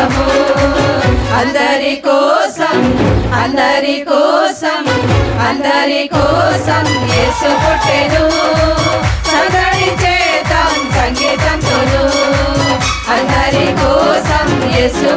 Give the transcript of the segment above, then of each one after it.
కోసము. అందరి కోసం అందరి కోసం అందరి కోసం యేసు పుట్టెను. సగడి చేతం సంగీతం అందరి కోసం యేసు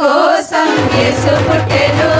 కోసం యేసు పుట్టెను.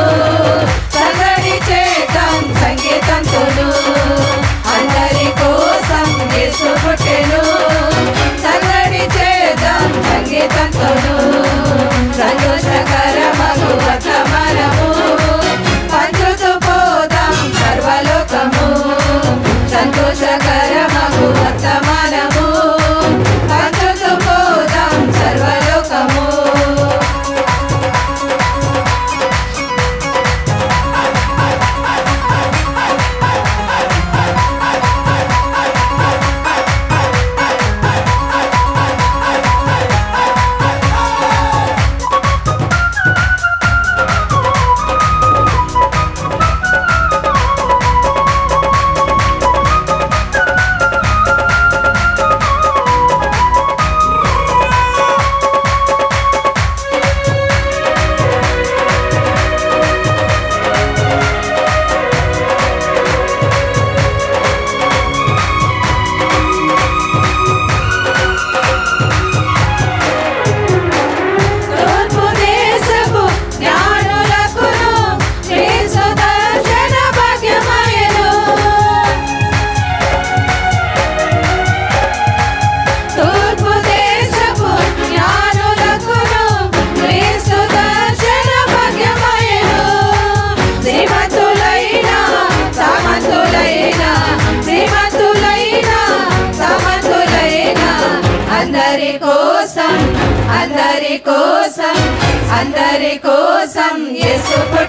అందరి కోసం ఎసుపుడు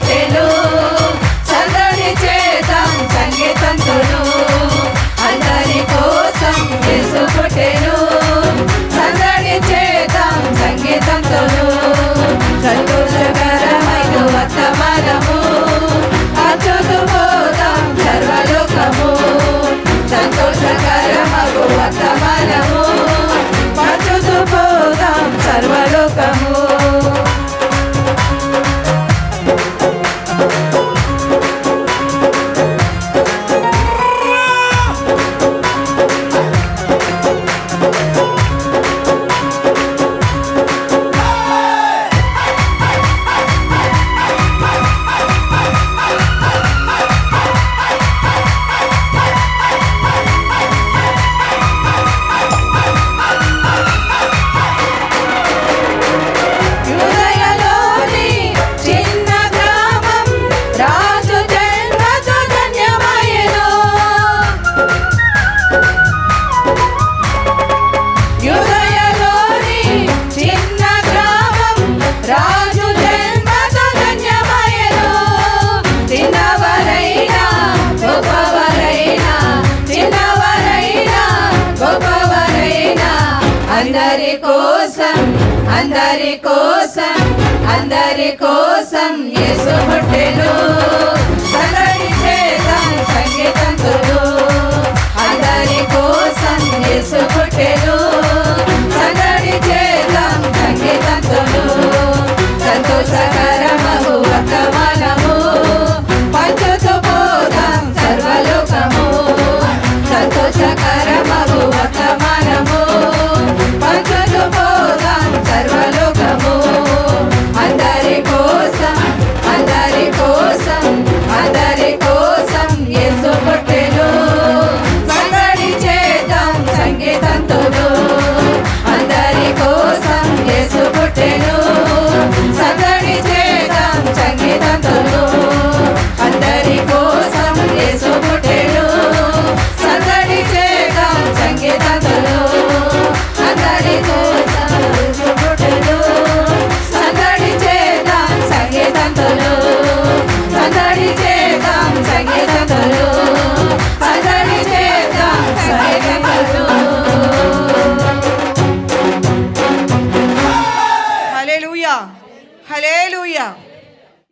అందరి కోసం అందరి కోసం అందరి కోసం యేసు పుట్టెను.